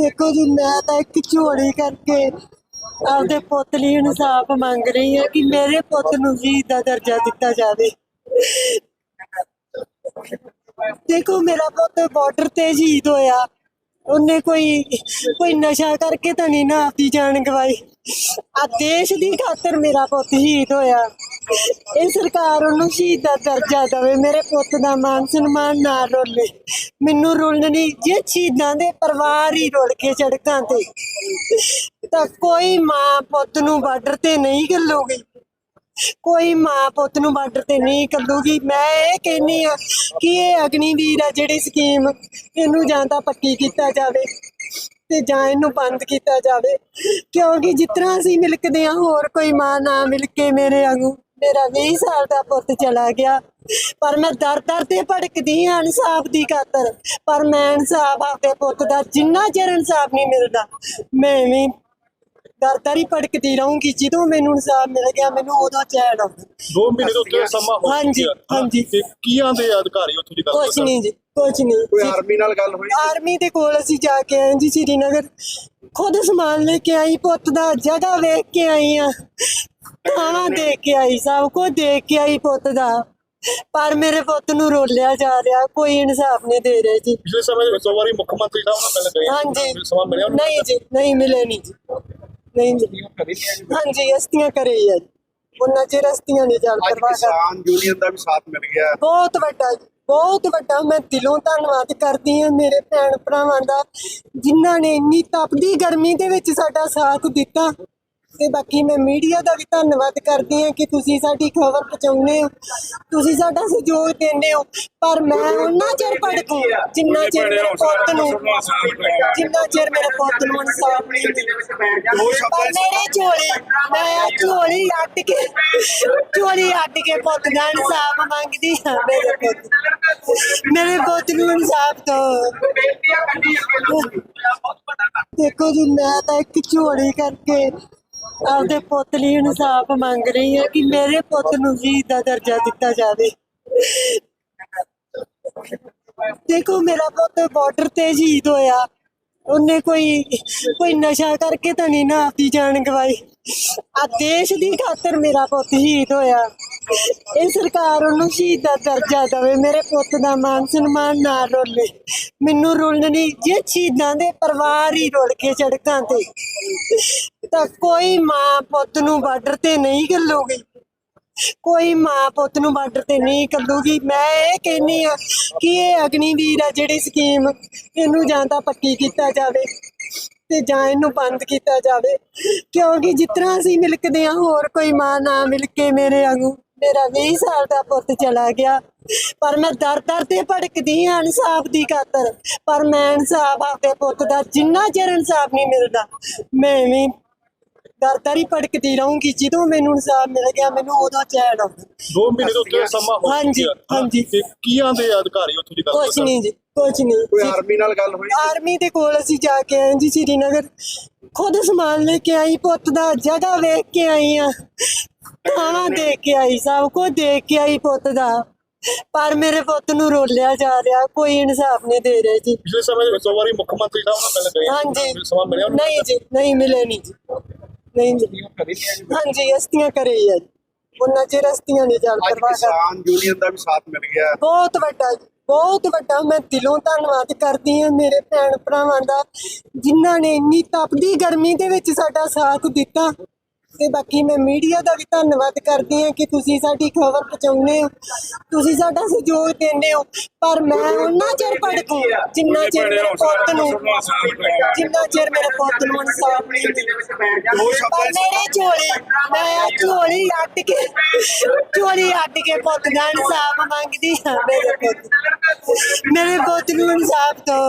ਦੇਖੋ ਜੀ, ਮੈਂ ਤਾਂ ਇੱਕ ਝੋਲੀ ਕਰਕੇ ਆਪਦੇ ਪੁੱਤ ਲਈ ਇਨਸਾਫ ਮੰਗ ਰਹੀ ਹਾਂ ਕਿ ਮੇਰੇ ਪੁੱਤ ਨੂੰ ਜੀ ਦਾ ਦਰਜਾ ਦਿੱਤਾ ਜਾਵੇ। ਦੇਖੋ, ਮੇਰਾ ਪੁੱਤ ਬਾਰਡਰ ਤੇ ਸ਼ਹੀਦ ਹੋਇਆ। ਉਹਨੇ ਕੋਈ ਕੋਈ ਨਸ਼ਾ ਕਰਕੇ ਤਾਂ ਨਹੀਂ ਨਾ ਆਪਦੀ ਜਾਨ ਗਵਾਈ। ਆ ਦੇਸ਼ ਦੀ ਖਾਤਰ ਮੇਰਾ ਪੁੱਤ ਸ਼ਹੀਦ ਹੋਇਆ। ਇਹ ਸਰਕਾਰ ਉਹਨੂੰ ਸ਼ਹੀਦ ਦਾ ਦਰਜਾ ਦੇਵੇ। ਮੇਰੇ ਪੁੱਤ ਦਾ ਮਾਨ ਸਨਮਾਨ ਨਾ ਰੋਲੇ। ਮੈਨੂੰ ਰੁਲਣ ਜੇ ਸ਼ਹੀਦਾਂ ਦੇ ਪਰਿਵਾਰ ਹੀ ਰੁਲ ਕੇ ਸੜਕਾਂ ਤੇ। ਤਾਂ ਕੋਈ ਮਾਂ ਪੁੱਤ ਨੂੰ ਬਾਰਡਰ ਤੇ ਨਹੀਂ ਗੱਲੂਗੀ ਕੋਈ ਮਾਂ ਪੁੱਤ ਨੂੰ ਬਾਰਡਰ ਤੇ ਨਹੀਂ ਕੱਲੂਗੀ ਮੈਂ ਇਹ ਕਹਿੰਨੀ ਆ ਕਿ ਇਹ ਅਗਨੀਵੀਰ ਆ ਜਿਹੜੀ ਸਕੀਮ, ਇਹਨੂੰ ਜਾਂ ਤਾਂ ਪੱਕੀ ਕੀਤਾ ਜਾਵੇ ਤੇ ਜਾਂ ਇਹਨੂੰ ਬੰਦ ਕੀਤਾ ਜਾਵੇ। ਕਿਉਂਕਿ ਜਿਸ ਤਰ੍ਹਾਂ ਅਸੀਂ ਮਿਲਕਦੇ ਆ ਹੋਰ ਕੋਈ ਮਾਂ ਨਾ ਮਿਲ ਕੇ ਮੇਰੇ ਵਾਂਗੂ। ਮੇਰਾ 20 ਸਾਲ ਦਾ ਪੁੱਤ ਚਲਾ ਗਿਆ। ਪਰ ਮੈਂ ਦਰ ਦਰ ਤੇ ਭੜਕਦੀ ਹਾਂ ਇਨਸਾਫ ਦੀ ਖਾਤਰ। ਪਰ ਮੈਂ ਇਨਸਾਫ ਆਪਦੇ ਪੁੱਤ ਦਾ ਜਿੰਨਾ ਚਿਰ ਇਨਸਾਫ ਨਹੀਂ ਮਿਲਦਾ ਮੈਂ ਵੀ ਦਰ ਦਰ ਹੀ ਭੜਕਦੀ ਰਹੂੰਗੀ। ਜਦੋਂ ਮੈਨੂੰ ਇਨਸਾਫ ਮਿਲ ਗਿਆ ਮੈਨੂੰ ਉਦੋਂ ਚੈਨ ਆਉਂਦਾ। ਦੋ ਮਹੀਨੇ ਤੋਂ ਉੱਤੇ ਸਮਾਂ ਹੋ ਹਾਂਜੀ? ਹਾਂਜੀ। ਤੇ ਕੀ ਆਂਦੇ ਅਧਿਕਾਰੀ ਉੱਥੋਂ ਦੀ ਗੱਲ ਕੁਛ ਨਹੀਂ ਜੀ ਕੁਛ ਨਹੀਂ। ਕੋਈ ਆਰਮੀ ਨਾਲ ਗੱਲ ਹੋਈ? ਆਰਮੀ ਦੇ ਕੋਲ ਅਸੀਂ ਜਾ ਕੇ ਆਏ ਜੀ ਸ੍ਰੀਨਗਰ। ਖੁਦ ਸਮਾਨ ਲੈ ਕੇ ਆਈ ਪੁੱਤ ਦਾ ਜਗ੍ਹਾ ਵੇਖ ਕੇ ਆਈ ਆ ਥਾਵਾਂ ਦੇਖ ਕੇ ਆਈ ਸਭ ਕੁਝ ਦੇਖ ਕੇ ਆਈ ਪੁੱਤ ਦਾ। ਪਰ ਮੇਰੇ ਪੁੱਤ ਨੂੰ ਰੋਲਿਆ ਜਾ ਰਿਹਾ ਕੋਈ ਇਨਸਾਫ ਨਹੀਂ ਦੇ ਰਿਹਾ ਜੀ। ਪਿਛਲੇ ਸਮੇਂ ਵਿੱਚ ਦੋ ਵਾਰੀ ਮੁੱਖ ਮੰਤਰੀ ਸਾਹਿਬ ਨਾਲ ਮਿਲ ਗਏ। ਹਾਂਜੀ। ਸਮਾਂ ਮਿਲਿਆ ਉਹਨਾਂ? ਨਹੀਂ ਜੀ ਨਹੀਂ ਮਿਲੇ ਨਹੀਂ ਜੀ। ਨਹੀਂ ਜੀ। ਹਾਂਜੀ ਅਸਤੀਆਂ ਕਰੇ ਆ ਜੀ। ਉਹਨਾਂ ਚਿਰ ਅਸਤੀਆਂ ਨਹੀਂ ਚੱਲ ਅੱਜ ਪਰਵਾਹ ਕਰ ਕਿਸਾਨ ਯੂਨੀਅਨ ਦਾ ਵੀ ਸਾਥ ਮਿਲ ਗਿਆ। ਬਹੁਤ ਵੱਡਾ ਜੀ, ਬਹੁਤ ਵੱਡਾ। ਮੈਂ ਦਿਲੋਂ ਧੰਨਵਾਦ ਕਰਦੀ ਹਾਂ ਮੇਰੇ ਭੈਣ ਭਰਾਵਾਂ ਦਾ ਜਿਨ੍ਹਾਂ ਨੇ ਇੰਨੀ ਤਪਦੀ ਗਰਮੀ ਦੇ ਵਿੱਚ ਸਾਡਾ ਸਾਥ ਦਿੱਤਾ। ਤੇ ਬਾਕੀ ਮੈਂ ਮੀਡੀਆ ਦਾ ਵੀ ਧੰਨਵਾਦ ਕਰਦੀ ਹਾਂ ਕਿ ਤੁਸੀਂ ਸਾਡੀ ਖਬਰ ਪਹੁੰਚਾਉਂਦੇ ਹੋ। ਤੁਸੀਂ ਸਾਡਾ ਸਹਿਯੋਗ ਦਿੰਦੇ ਹੋ। ਪਰ ਮੈਂ ਉਹਨਾਂ ਚਿਰ ਭੜਕੂ, ਜਿੰਨਾ ਚਿਰ ਮੇਰੇ ਪੁੱਤ ਨੂੰ, ਜਿੰਨਾ ਚਿਰ ਮੇਰੇ ਪੁੱਤ ਨੂੰ ਇਨਸਾਫ ਨਹੀਂ ਮਿਲਦਾ ਪਰ ਮੇਰੇ ਝੋਲੀ, ਮੈਂ ਝੋਲੀ ਅੱਡ ਕੇ, ਝੋਲੀ ਅੱਡ ਕੇ ਪੁੱਤ ਦਾ ਇਨਸਾਫ ਮੰਗਦੀ ਹਾਂ ਮੇਰੇ ਪੁੱਤ ਮੇਰੇ ਪੁੱਤ ਨੂੰ ਇਨਸਾਫ ਦਿਓ ਦੇਖੋ ਜੀ, ਮੈਂ ਤਾਂ ਇੱਕ ਝੋਲੀ ਕਰਕੇ ਆਪਦੇ ਪੁੱਤ ਲਈ ਇਨਸਾਫ ਮੰਗ ਰਹੀ ਹਾਂ ਕਿ ਮੇਰੇ ਪੁੱਤ ਨੂੰ ਜੀ ਦਾ ਦਰਜਾ ਦਿੱਤਾ ਜਾਵੇ। ਦੇਖੋ, ਮੇਰਾ ਪੁੱਤ ਬਾਰਡਰ ਤੇ ਸ਼ਹੀਦ ਹੋਇਆ। ਉਹਨੇ ਕੋਈ ਕੋਈ ਨਸ਼ਾ ਕਰਕੇ ਤਾਂ ਨਹੀਂ ਨਾ ਆਪਦੀ ਜਾਨ ਗਵਾਈ। ਆ ਦੇਸ਼ ਦੀ ਖਾਤਰ ਮੇਰਾ ਪੁੱਤ ਸ਼ਹੀਦ ਹੋਇਆ। ਇਹ ਸਰਕਾਰ ਉਹਨੂੰ ਸ਼ਹੀਦ ਦਾ ਦਰਜਾ ਦੇਵੇ। ਮੇਰੇ ਪੁੱਤ ਦਾ ਮਾਨ ਸਨਮਾਨ ਨਾ ਰੋਲੇ। ਮੈਨੂੰ ਰੁਲਣ ਜੇ ਸ਼ਹੀਦਾਂ ਦੇ ਪਰਿਵਾਰ ਹੀ ਰੁਲ ਕੇ ਸੜਕਾਂ ਤੇ। ਤਾਂ ਕੋਈ ਮਾਂ ਪੁੱਤ ਨੂੰ ਬਾਰਡਰ ਤੇ ਨਹੀਂ ਗੱਲੂਗੀ ਕੋਈ ਮਾਂ ਪੁੱਤ ਨੂੰ ਬਾਰਡਰ ਤੇ ਨਹੀਂ ਕੱਲੂਗੀ ਮੈਂ ਇਹ ਕਹਿੰਨੀ ਆ ਕਿ ਇਹ ਅਗਨੀਵੀਰ ਆ ਜਿਹੜੀ ਸਕੀਮ, ਇਹਨੂੰ ਜਾਂ ਤਾਂ ਪੱਕੀ ਕੀਤਾ ਜਾਵੇ ਤੇ ਜਾਂ ਇਹਨੂੰ ਬੰਦ ਕੀਤਾ ਜਾਵੇ। ਕਿਉਂਕਿ ਜਿਸ ਤਰ੍ਹਾਂ ਅਸੀਂ ਮਿਲਕਦੇ ਆ ਹੋਰ ਕੋਈ ਮਾਂ ਨਾ ਮਿਲ ਕੇ ਮੇਰੇ ਵਾਂਗੂ। ਮੇਰਾ 20 ਸਾਲ ਦਾ ਪੁੱਤ ਚਲਾ ਗਿਆ। ਪਰ ਮੈਂ ਦਰ ਦਰ ਤੇ ਭੜਕਦੀ ਹਾਂ ਇਨਸਾਫ ਦੀ ਖਾਤਰ। ਪਰ ਮੈਂ ਇਨਸਾਫ ਆਪਦੇ ਪੁੱਤ ਦਾ ਜਿੰਨਾ ਚਿਰ ਇਨਸਾਫ ਨਹੀਂ ਮਿਲਦਾ ਮੈਂ ਵੀ ਦਰ ਦਰ ਹੀ ਭੜਕਦੀ ਰਹੂੰਗੀ। ਜਦੋਂ ਮੈਨੂੰ ਇਨਸਾਫ ਮਿਲ ਗਿਆ ਮੈਨੂੰ ਉਦੋਂ ਚੈਨ ਆਉਂਦਾ। ਦੋ ਮਹੀਨੇ ਤੋਂ ਉੱਤੇ ਸਮਾਂ ਹੋ ਹਾਂਜੀ? ਹਾਂਜੀ। ਤੇ ਕੀ ਆਂਦੇ ਅਧਿਕਾਰੀ ਉੱਥੋਂ ਦੀ ਗੱਲ ਕੁਛ ਨਹੀਂ ਜੀ ਕੁਛ ਨਹੀਂ। ਕੋਈ ਆਰਮੀ ਨਾਲ ਗੱਲ ਹੋਈ? ਆਰਮੀ ਦੇ ਕੋਲ ਅਸੀਂ ਜਾ ਕੇ ਆਏ ਜੀ ਸ੍ਰੀਨਗਰ। ਖੁਦ ਸਮਾਨ ਲੈ ਕੇ ਆਈ ਪੁੱਤ ਦਾ ਜਗ੍ਹਾ ਵੇਖ ਕੇ ਆਈ ਆ ਥਾਵਾਂ ਦੇਖ ਕੇ ਆਈ ਸਭ ਕੁਝ ਦੇਖ ਕੇ ਆਈ ਪੁੱਤ ਦਾ। ਪਰ ਮੇਰੇ ਪੁੱਤ ਨੂੰ ਰੋਲਿਆ ਜਾ ਰਿਹਾ ਕੋਈ ਇਨਸਾਫ ਨਹੀਂ ਦੇ ਰਿਹਾ ਜੀ। ਪਿਛਲੇ ਸਮੇਂ ਵਿੱਚ ਦੋ ਵਾਰੀ ਮੁੱਖ ਮੰਤਰੀ ਸਾਹਿਬ ਨਾਲ ਮਿਲ ਗਏ। ਹਾਂਜੀ। ਸਮਾਂ ਮਿਲਿਆ ਉਹਨਾਂ? ਨਹੀਂ ਜੀ ਨਹੀਂ ਮਿਲੇ ਨਹੀਂ ਜੀ। ਨਹੀਂ ਜੀ। ਹਾਂਜੀ ਅਸਤੀਆਂ ਕਰੇ ਆ ਜੀ। ਉਹਨਾਂ ਚਿਰ ਅਸਤੀਆਂ ਨਹੀਂ ਚੱਲ ਅੱਜ ਪਰਵਾਹ ਕਰ ਕਿਸਾਨ ਯੂਨੀਅਨ ਦਾ ਵੀ ਸਾਥ ਮਿਲ ਗਿਆ। ਬਹੁਤ ਵੱਡਾ ਜੀ, ਬਹੁਤ ਵੱਡਾ। ਮੈਂ ਦਿਲੋਂ ਧੰਨਵਾਦ ਕਰਦੀ ਹਾਂ ਮੇਰੇ ਭੈਣ ਭਰਾਵਾਂ ਦਾ ਜਿਨ੍ਹਾਂ ਨੇ ਇੰਨੀ ਤਪਦੀ ਗਰਮੀ ਦੇ ਵਿੱਚ ਸਾਡਾ ਸਾਥ ਦਿੱਤਾ। ਤੇ ਬਾਕੀ ਮੈਂ ਮੀਡੀਆ ਦਾ ਵੀ ਧੰਨਵਾਦ ਕਰਦੀ ਹਾਂ ਕਿ ਤੁਸੀਂ ਸਾਡੀ ਖਬਰ ਪਹੁੰਚਾਉਂਦੇ ਹੋ। ਤੁਸੀਂ ਸਾਡਾ ਸਹਿਯੋਗ ਦਿੰਦੇ ਹੋ। ਪਰ ਮੈਂ ਉਹਨਾਂ ਚਿਰ ਭੜਕੂ, ਜਿੰਨਾ ਚਿਰ ਮੇਰੇ ਪੁੱਤ ਨੂੰ, ਜਿੰਨਾ ਚਿਰ ਮੇਰੇ ਪੁੱਤ ਨੂੰ ਇਨਸਾਫ ਨਹੀਂ ਮਿਲਦਾ ਪਰ ਮੇਰੇ ਝੋਲੀ, ਮੈਂ ਝੋਲੀ ਅੱਡ ਕੇ, ਝੋਲੀ ਅੱਡ ਕੇ ਪੁੱਤ ਦਾ ਇਨਸਾਫ ਮੰਗਦੀ ਹਾਂ ਮੇਰੇ ਪੁੱਤ ਮੇਰੇ ਪੁੱਤ ਨੂੰ ਇਨਸਾਫ ਦਿਓ।